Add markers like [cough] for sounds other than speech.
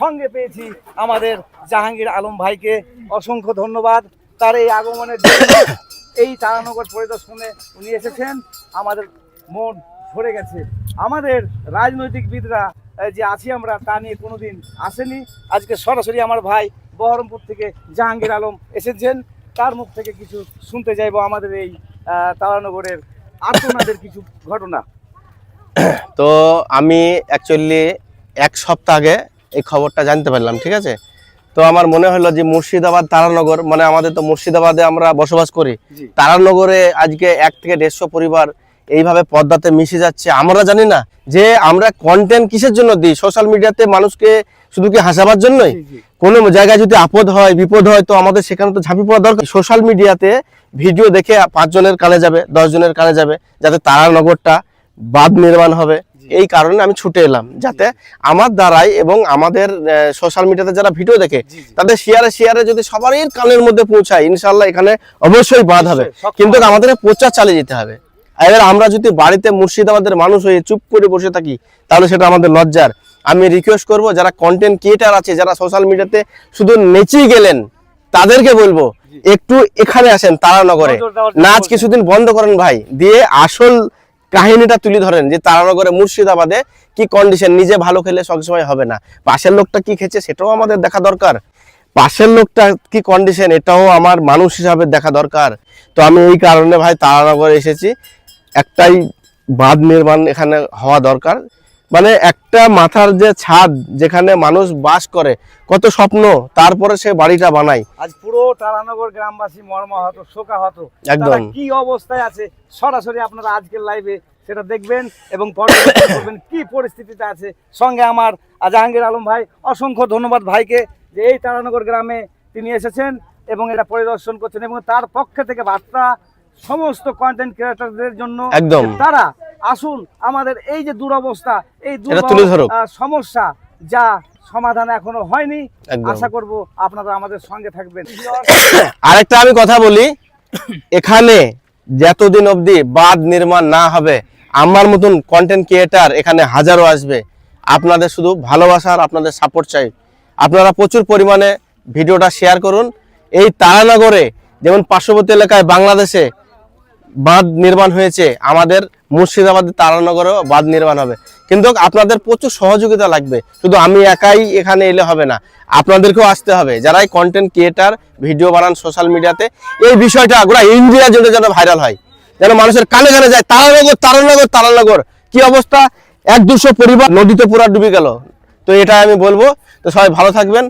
সঙ্গে পেয়েছি আমাদের জাহাঙ্গীর আলম ভাইকে। অসংখ্য ধন্যবাদ। তার এই আগমনের জন্য এই তারানগর পরিদর্শনে উনি এসেছেন। আমাদের মন ভরে গেছে। আমাদের রাজনৈতিকবিদরা যে আছি আমরা, তা নিয়ে কোনোদিন আসেনি। আজকে সরাসরি আমার ভাই বহরমপুর থেকে জাহাঙ্গীর আলম এসেছেন। তার মুখ থেকে কিছু শুনতে চাইব আমাদের এই তারানগরের আর্তনাদের কিছু ঘটনা। তো আমি অ্যাকচুয়ালি এক সপ্তাহ আগে এই খবরটা জানতে পারলাম ঠিক আছে? তো আমার মনে হলো যে মুর্শিদাবাদ তারানগর মানে আমাদের তো মুর্শিদাবাদে আমরা বসবাস করি তারানগরে আজকে এক থেকে দেড়শো পরিবার এইভাবে পদ্মাতে মিশে যাচ্ছে। আমরা জানি না যে আমরা কন্টেন্ট কিসের জন্য দিই? সোশ্যাল মিডিয়াতে মানুষকে শুধু কি হাসাবার জন্যই। কোনো জায়গায় যদি আপদ হয় বিপদ হয় তো আমাদের সেখানে তো ঝাঁপি পড়া দরকার। সোশ্যাল মিডিয়াতে ভিডিও দেখে পাঁচজনের কানে যাবে দশজনের কানে যাবে যাতে তারানগরটা বাদ নির্মাণ হবে। এই কারণে আমি ছুটে এলাম যাতে আমার দ্বারাই এবং আমাদের সোশ্যাল মিডিয়াতে যারা ভিডিও দেখে। তাদের শেয়ারে শেয়ারে যদি সবারই কানের মধ্যে পৌঁছায় ইনশাল্লাহ এখানে অবশ্যই বাঁধ হবে। কিন্তু আমাদের প্রচার চালিয়ে যেতে হবে। এবার আমরা যদি বাড়িতে মুর্শিদাবাদের মানুষ হয়ে চুপ করে বসে থাকি তাহলে সেটা আমাদের লজ্জার। আমি রিকোয়েস্ট করব যারা কন্টেন্ট ক্রিয়েটার আছে যারা সোশ্যাল মিডিয়াতে শুধু নেচেই গেলেন তাদেরকে বলব একটু এখানে আসেন তারানগরে। নাচ কিছুদিন বন্ধ করেন ভাই দিয়ে আসল কাহিনীটা তুলে ধরেন যে তারানগরে মুর্শিদাবাদে কি কন্ডিশন নিজে ভালো খেলে সবসময় হবে না। পাশের লোকটা কি খেয়েছে সেটাও আমাদের দেখা দরকার। পাশের লোকটা কি কন্ডিশন এটাও আমার মানুষ হিসাবে দেখা দরকার। তো আমি এই কারণে ভাই তারানগরে এসেছি। একটাই বাঁধ নির্মাণ এখানে হওয়া দরকার। মানে একটা মাথার যে ছাদ যেখানে মানুষ বাস করে কত স্বপ্ন তারপরে সে বাড়িটা বানায় আজ পুরো তারানগর গ্রামবাসী মর্মাহত শোকাহত একদম। কি অবস্থায় আছে সরাসরি আপনারা আজকের লাইভে সেটা দেখবেন এবং পর্যবেক্ষণ করবেন কি পরিস্থিতিতে আছে সঙ্গে আমার জাহাঙ্গীর আলম ভাই অসংখ্য ধন্যবাদ ভাইকে যে এই তারানগর গ্রামে তিনি এসেছেন এবং এটা পরিদর্শন করছেন এবং তার পক্ষে থেকে বার্তা সমস্ত কন্টেন্ট ক্রিয়েটরদের জন্য একদম। তারা আসুন আমাদের এই যে দুরবস্থা এই। সমস্যা যা সমাধান এখনও হয়নি আশা করব আপনারা আমাদের সঙ্গে থাকবেন। [coughs] আরেকটা আমি কথা বলি এখানে যতদিন অবধি বাঁধ নির্মাণ না হবে আমার মতন কন্টেন্ট ক্রিয়েটার এখানে হাজারো আসবে। আপনাদের শুধু ভালোবাসার আপনাদের সাপোর্ট চাই। আপনারা প্রচুর পরিমাণে ভিডিওটা শেয়ার করুন। এই তারানগরে যেমন পার্শ্ববর্তী এলাকায় বাংলাদেশে বাঁধ নির্মাণ হয়েছে, আমাদের মুর্শিদাবাদের তারানগরেও বাঁধ নির্মাণ হবে। কিন্তু আপনাদের প্রচুর সহযোগিতা লাগবে, শুধু আমি একাই এখানে এলে হবে না, আপনাদেরকেও আসতে হবে। যারাই কন্টেন্ট ক্রিয়েটার ভিডিও বানান সোশ্যাল মিডিয়াতে এই বিষয়টা গোটা ইন্ডিয়া জুড়ে যেন ভাইরাল হয়, যেন মানুষের কানে কানে যায়, তারানগর তারানগর তারানগর, কি অবস্থা? এক দুশো পরিবার নদীতে পুরা ডুবে গেল। তো এটা আমি বলব, তো সবাই ভালো থাকবেন।